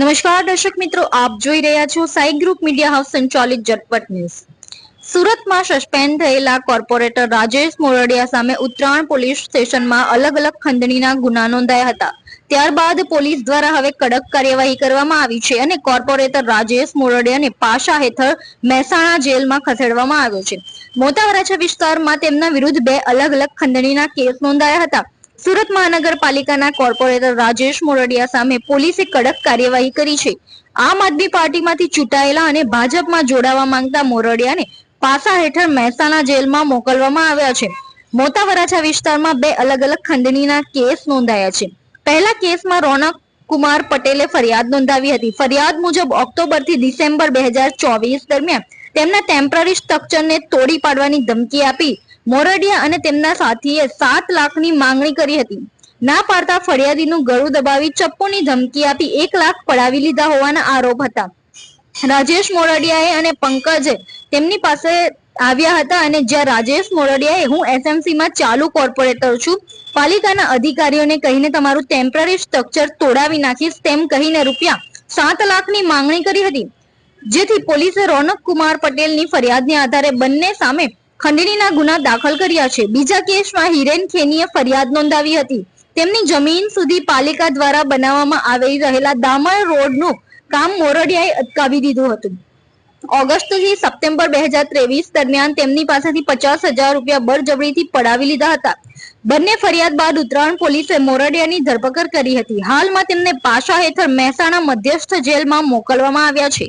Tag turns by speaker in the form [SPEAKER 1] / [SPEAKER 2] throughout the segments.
[SPEAKER 1] નમસ્કાર દર્શક મિત્રો, આપ જોઈ રહ્યા છો સાઈ ગ્રુપ મીડિયા હાઉસ સંચાલિત ઝટપટ ન્યૂઝ. સુરતમાં સસ્પેન્ડ થયેલા કોર્પોરેટર રાજેશ મોરડિયા સામે ઉત્તરાયણ પોલીસ સ્ટેશનમાં અલગ અલગ ખંડણીના ગુના નોંધાયા હતા. ત્યારબાદ પોલીસ દ્વારા હવે કડક કાર્યવાહી કરવામાં આવી છે અને કોર્પોરેટર રાજેશ મોરડિયાને પાશા હેઠળ મહેસાણા જેલમાં ખસેડવામાં આવ્યો છે. મોટા વરાછા વિસ્તારમાં તેમના વિરુદ્ધ બે અલગ અલગ ખંડણીના કેસ નોંધાયા હતા. સુરત મહાનગરપાલિકાના કોર્પોરેટર રાજેશ મોરડિયા સામે પોલીસે કડક કાર્યવાહી કરી છે. આમ આદમી પાર્ટીમાંથી ચૂંટાયેલા અને ભાજપમાં જોડાવા માંગતા મોરડિયાને પાસા હેઠળ મહેસાણા જેલમાં મોકલવામાં આવ્યા છે. મોટા વરાછા વિસ્તારમાં બે અલગ અલગ ખંડણીના કેસ નોંધાયા છે. પહેલા કેસમાં રોનક કુમાર પટેલે ફરિયાદ નોંધાવી હતી. ફરિયાદ મુજબ ઓક્ટોબરથી ડિસેમ્બર બે હજાર ચોવીસ દરમિયાન તેમના ટેમ્પરરી સ્ટ્રક્ચરને તોડી પાડવાની ધમકી આપી મોરડિયા અને તેમના સાથીએ સાત લાખની માંગણી કરી હતી. ના પાડતા ફરિયાદીનું ગળું દબાવી ચપ્પુની ધમકી આપી એક લાખ પડાવી લીધા હોવાના આરોપ હતા. રાજેશ મોરડિયાએ અને પંકજે તેમની પાસે આવ્યા હતા અને જ્યાં રાજેશ મોરડિયાએ, હું એસએમસીમાં ચાલુ કોર્પોરેટર છું. પાલિકાના અધિકારીઓને કહીને તમારું ટેમ્પરરી સ્ટ્રક્ચર તોડાવી નાખીશ તેમ કહીને રૂપિયા સાત લાખની માંગણી કરી હતી. જેથી પોલીસે રોનક કુમાર પટેલની ફરિયાદને આધારે બંને સામે ખંડણીના ગુના દાખલ કર્યા છે. બીજા કેસમાં હિરેન ખેનીએ ફરિયાદ નોંધાવી હતી. તેમની જમીન સુધી પાલિકા દ્વારા બનાવવામાં આવી રહેલા દામણ રોડનું કામ મોરડિયાએ અટકાવી દીધું હતું. ઓગસ્ટથી સપ્ટેમ્બર બે હજાર ત્રેવીસ દરમિયાન તેમની પાસેથી પચાસ હજાર રૂપિયા બળજબરીથી પડાવી લીધા હતા. બંને ફરિયાદ બાદ ઉત્તરાયણ પોલીસે મોરડિયાની ધરપકડ કરી હતી. હાલમાં તેમને પાશા હેઠળ મહેસાણા મધ્યસ્થ જેલમાં મોકલવામાં આવ્યા છે.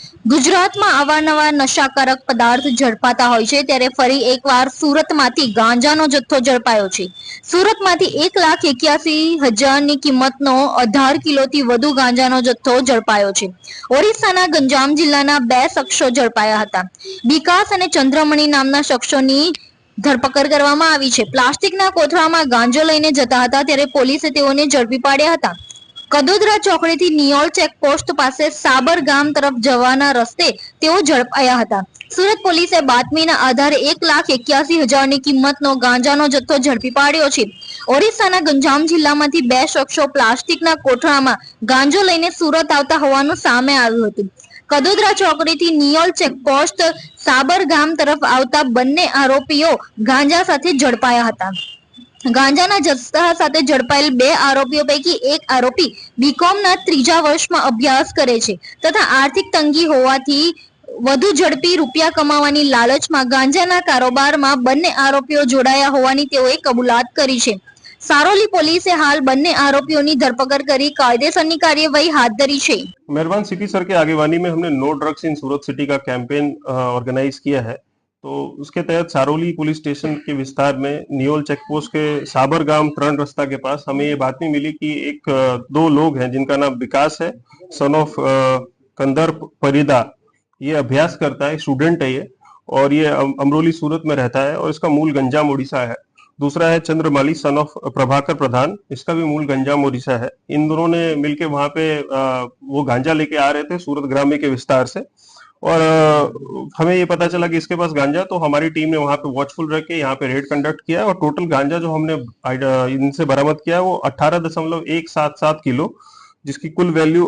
[SPEAKER 1] ગુજરાતમાં અવારનવાર નશાકારક પદાર્થ ઝડપાતા હોય છે, ત્યારે ફરી એકવાર સુરતમાંથી ગાંજાનો જથ્થો ઝડપાયો છે. સુરતમાંથી એક લાખ એક્યાસી હજારની કિંમતનો અઢાર કિલોથી વધુ ગાંજાનો જથ્થો ઝડપાયો છે. ઓરિસ્સાના ગંજામ જિલ્લાના બે શખ્સો ઝડપાયા હતા. વિકાસ અને ચંદ્રમણી નામના શખ્સોની ધરપકડ કરવામાં આવી છે. પ્લાસ્ટિકના કોથળામાં ગાંજો લઈને જતા હતા, ત્યારે પોલીસે તેઓને ઝડપી પાડ્યા હતા. કદોદરા ચોકડીથી નિયોલ ચેકપોસ્ટ પાસે સાબર ગામ તરફ જવાના રસ્તે તેઓ ઝડપાયા હતા. સુરત પોલીસે બાતમીના આધારે એક લાખ એક્યાસી હજારની કિંમતનો ગાંજાનો જથ્થો ઝડપી પાડ્યો છે. ઓરિસ્સાના ગંજામ જિલ્લામાંથી બે શખ્સો પ્લાસ્ટિકના કોઠળામાં ગાંજો લઈને સુરત આવતા હોવાનું સામે આવ્યું હતું. કદોદરા ચોકડીથી નિયોલ ચેકપોસ્ટ સાબર ગામ તરફ આવતા બંને આરોપીઓ ગાંજા સાથે ઝડપાયા હતા. ગાંજાના જથ્થા સાથે ઝડપાયેલ બે આરોપીઓ પૈકી એક આરોપી બીકોમના ત્રીજા વર્ષમાં અભ્યાસ કરે છે તથા આર્થિક તંગી હોવાથી વધુ ઝડપી રૂપિયા કમાવાની લાલચમાં ગાંજાના કારોબારમાં બંને આરોપીઓ જોડાયા હોવાની તેઓએ કબૂલાત કરી છે સારોલી પોલીસે હાલ બંને આરોપીઓની ધરપકડ કરી કાયદેસરની કાર્યવાહી હાથ ધરી છે
[SPEAKER 2] मेहरबान सिटी सर के आगेवानी में हमने no drugs in Surat city का कैंपेन ऑर्गेनाइज किया है तो उसके तहत सारोली पुलिस स्टेशन के विस्तार में नियोल चेक पोस्ट के साबर गाँव त्रण रास्ता के पास हमें ये बात में मिली कि एक दो लोग हैं जिनका नाम विकास है सन ऑफ़ कंदर परिदा। ये अभ्यास करता है स्टूडेंट है ये, और ये अमरोली सूरत में रहता है और इसका मूल गंजाम उड़ीसा है। दूसरा है चंद्रमाली सन ऑफ़ प्रभाकर प्रधान, इसका भी मूल गंजाम उड़ीसा है। इन दोनों ने मिलके वहाँ पे वो गांजा लेके आ रहे थे, सूरत ग्राम्य के विस्तार से। और हमें ये पता चला कि इसके पास गांजा तो हमारी टीम ने वहाँ पे वॉचफुल रह के यहाँ पे रेड कंडक्ट किया और टोटल गांजा जो हमने इनसे बरामद किया वो अठारह दशमलव एक सात सात किलो, जिसकी कुल वैल्यू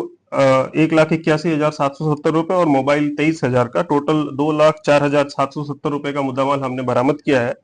[SPEAKER 2] एक लाख इक्यासी हज़ार सात सौ सत्तर रुपए और मोबाइल तेईस हज़ार का टोटल दो लाख चार हज़ार सात सौ सत्तर रुपए का मुद्दामाल हमने बरामद किया है।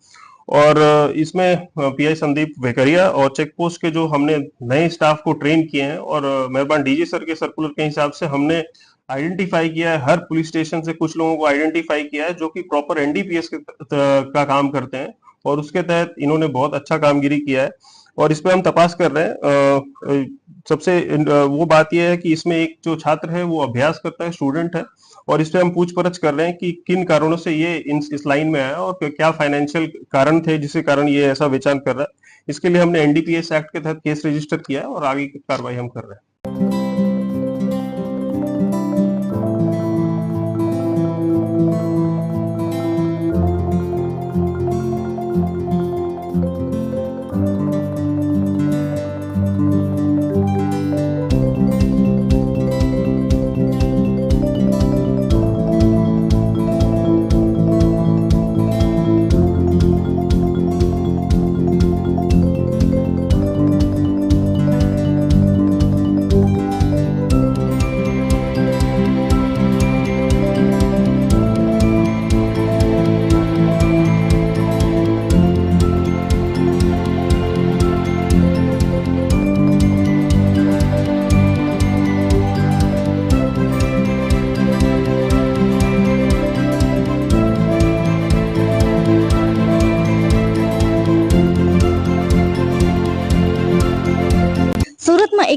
[SPEAKER 2] और, इसमें पीआई संदीप वेकरिया और चेक पोस्ट के जो हमने नए स्टाफ को ट्रेन किए हैं और, मेहरबान डीजी सर के सर्कुलर के हिसाब से हमने आइडेंटिफाई किया है, हर पुलिस स्टेशन से कुछ लोगों को आइडेंटिफाई किया है जो कि प्रॉपर एनडीपीएस का काम करते हैं और उसके तहत इन्होंने बहुत अच्छा कामगिरी किया है। और इस पर हम तपास कर रहे हैं। सबसे वो बात यह है कि इसमें एक जो छात्र है, वो अभ्यास करता है स्टूडेंट है और इस पर हम पूछपरछ कर रहे हैं कि किन कारणों से ये इस लाइन में आया और क्या फाइनेंशियल कारण थे जिसके कारण ये ऐसा वेचान कर रहा है। इसके लिए हमने एनडीपीएस एक्ट के तहत केस रजिस्टर किया है और आगे की कार्रवाई हम कर रहे हैं।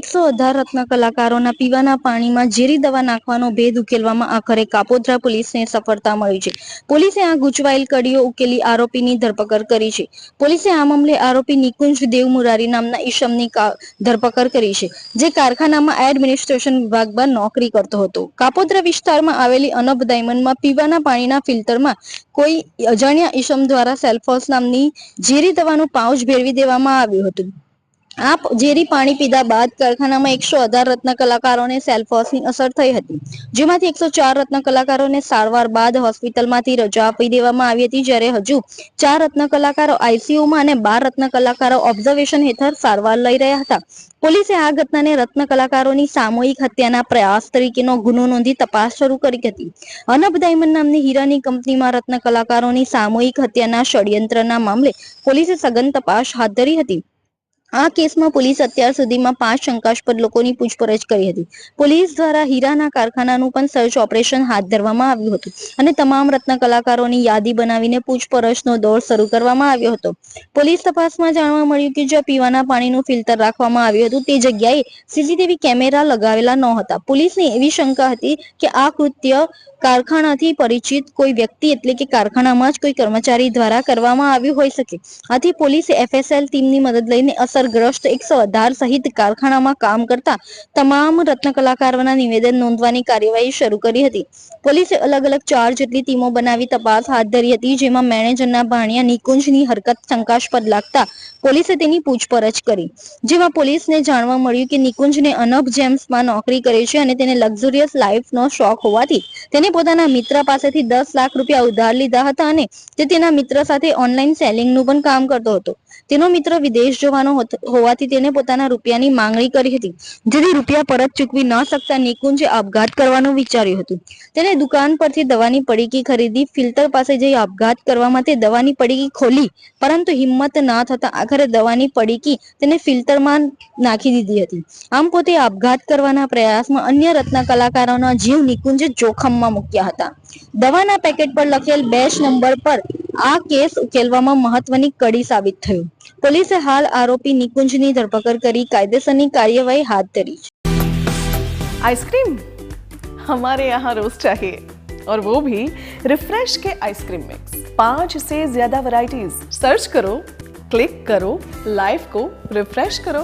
[SPEAKER 1] એકસો અઢાર રત્ન કલાકારોના પીવાના પાણીમાં ઝેરી દવા નાખવાનો ભેદ ઉકેલવામાં આખરે કાપોદ્રા પોલીસને સફળતા મળી છે. પોલીસે આ ગુચવાયેલ કડીઓ ઉકેલી આરોપીની ધરપકડ કરી છે. પોલીસે આ મામલે આરોપી નિકુંજ દેવ નામના ઈશમની ધરપકડ કરી છે, જે કારખાનામાં એડમિનિસ્ટ્રેશન વિભાગમાં નોકરી કરતો હતો. કાપોદ્રા વિસ્તારમાં આવેલી અનબ ડાયમંડમાં પીવાના પાણીના ફિલ્ટરમાં કોઈ અજાણ્યા ઈશમ દ્વારા સેલ્ફોસ નામની ઝેરી દવાનું પાઉચ ભેળવી દેવામાં આવ્યું હતું. આ ઝેરી પાણી પીધા બાદ કારખાનામાં એકસો અઢાર રત્ન કલાકારોને સેલ્ફોસની અસર થઈ હતી. જેમાંથી એકસો ચાર રત્ન કલાકારોને સારવાર બાદ હોસ્પિટલમાંથી રજા આપી દેવામાં આવી હતી, જ્યારે હજુ ચાર રત્ન કલાકારો આઈસીયુમાં અને બાર રત્ન કલાકારો ઓબ્ઝર્વેશન હેઠળ સારવાર લઈ રહ્યા હતા. પોલીસે આ ઘટનાને રત્ન કલાકારોની સામૂહિક હત્યાના પ્રયાસ તરીકેનો ગુનો નોંધી તપાસ શરૂ કરી હતી. અનબ ડાયમંડ નામની હીરાની કંપનીમાં રત્ન કલાકારોની સામૂહિક હત્યાના ષડયંત્રના મામલે પોલીસે સઘન તપાસ હાથ ધરી હતી. આ કેસમાં પોલીસ અત્યાર સુધીમાં પાંચ શંકાસ્પદ લોકોની પૂછપરછ કરી હતી. પોલીસ દ્વારા હીરાના કારખાનાનું પણ સર્ચ ઓપરેશન હાથ ધરવામાં આવ્યું હતું અને તમામ રત્ન કલાકારોની યાદી બનાવીને પૂછપરછનો દોર શરૂ કરવામાં આવ્યો હતો. પોલીસ તપાસમાં જાણવા મળ્યું કે જ્યાં પીવાના પાણીનું ફિલ્ટર રાખવામાં આવ્યું હતું તે જગ્યાએ સીસીટીવી કેમેરા લગાવેલા ન હતા પોલીસને એવી શંકા હતી કે આ કૃત્ય કારખાનાથી પરિચિત કોઈ વ્યક્તિ એટલે કે કારખાનામાં જ કોઈ કર્મચારી દ્વારા કરવામાં આવ્યું હોઈ શકે. આથી પોલીસે એફએસએલ ટીમની મદદ લઈને અસરગ્રસ્ત એકસો અઢાર સહિત કારખાનામાં કામ કરતા તમામ રત્ન કલાકારોના નિવેદન નોંધવાની કાર્યવાહી શરૂ કરી હતી. પોલીસે અલગ અલગ ચાર જેટલી ટીમો બનાવી તપાસ હાથ ધરી હતી, જેમાં મેનેજરના ભાણિયા નિકુંજની હરકત શંકાસ્પદ લાગતા પોલીસે તેની પૂછપરછ કરી. જેમાં પોલીસને જાણવા મળ્યું કે નિકુંજને અનબ જેમ્સમાં નોકરી કરે છે અને તેને લક્ઝુરિયસ લાઈફનો શોખ હોવાથી તેને પોતાના મિત્ર પાસેથી દસ લાખ રૂપિયા ઉધાર લીધા હતા અને તે તેના મિત્ર સાથે ઓનલાઈન સેલિંગનું પણ કામ કરતો હતો. તેનો મિત્ર વિદેશ જવાનો હોવાથી તેને પોતાના રૂપિયાની માંગણી કરી હતી. જેથી રૂપિયા પરત ચૂકવી ન શકતા નિકુંજે આપઘાત કરવાનું વિચાર્યું હતું. તેને દુકાન પરથી દવાની પડીકી ખરીદી, ફિલ્ટર પાસે જઈ આપઘાત કરવા માટે દવાની પડીકી ખોલી, પરંતુ હિંમત ના થતા આખરે દવાની પડીકી તેને ફિલ્ટરમાં નાખી દીધી હતી. આમ પોતે આપઘાત કરવાના પ્રયાસમાં અન્ય રત્ન કલાકારોના જીવ નિકુંજે જોખમમાં મૂક્યા હતા. દવાના પેકેટ પર લખેલ બેચ નંબર પર આ કેસ ઉકેલવામાં મહત્વની કડી સાબિત થયું પોલીસે હાલ આરોપી નિકુંજની ધરપકડ કરી કાયદેસરની કાર્યવાહી હાથ ધરી છે
[SPEAKER 3] आइसक्रीम हमारे यहाँ रोज चाहिए और वो भी रिफ्रेश के आइसक्रीम मिक्स पांच से ज्यादा वैरायटीज सर्च करो क्लिक करो लाइफ को रिफ्रेश करो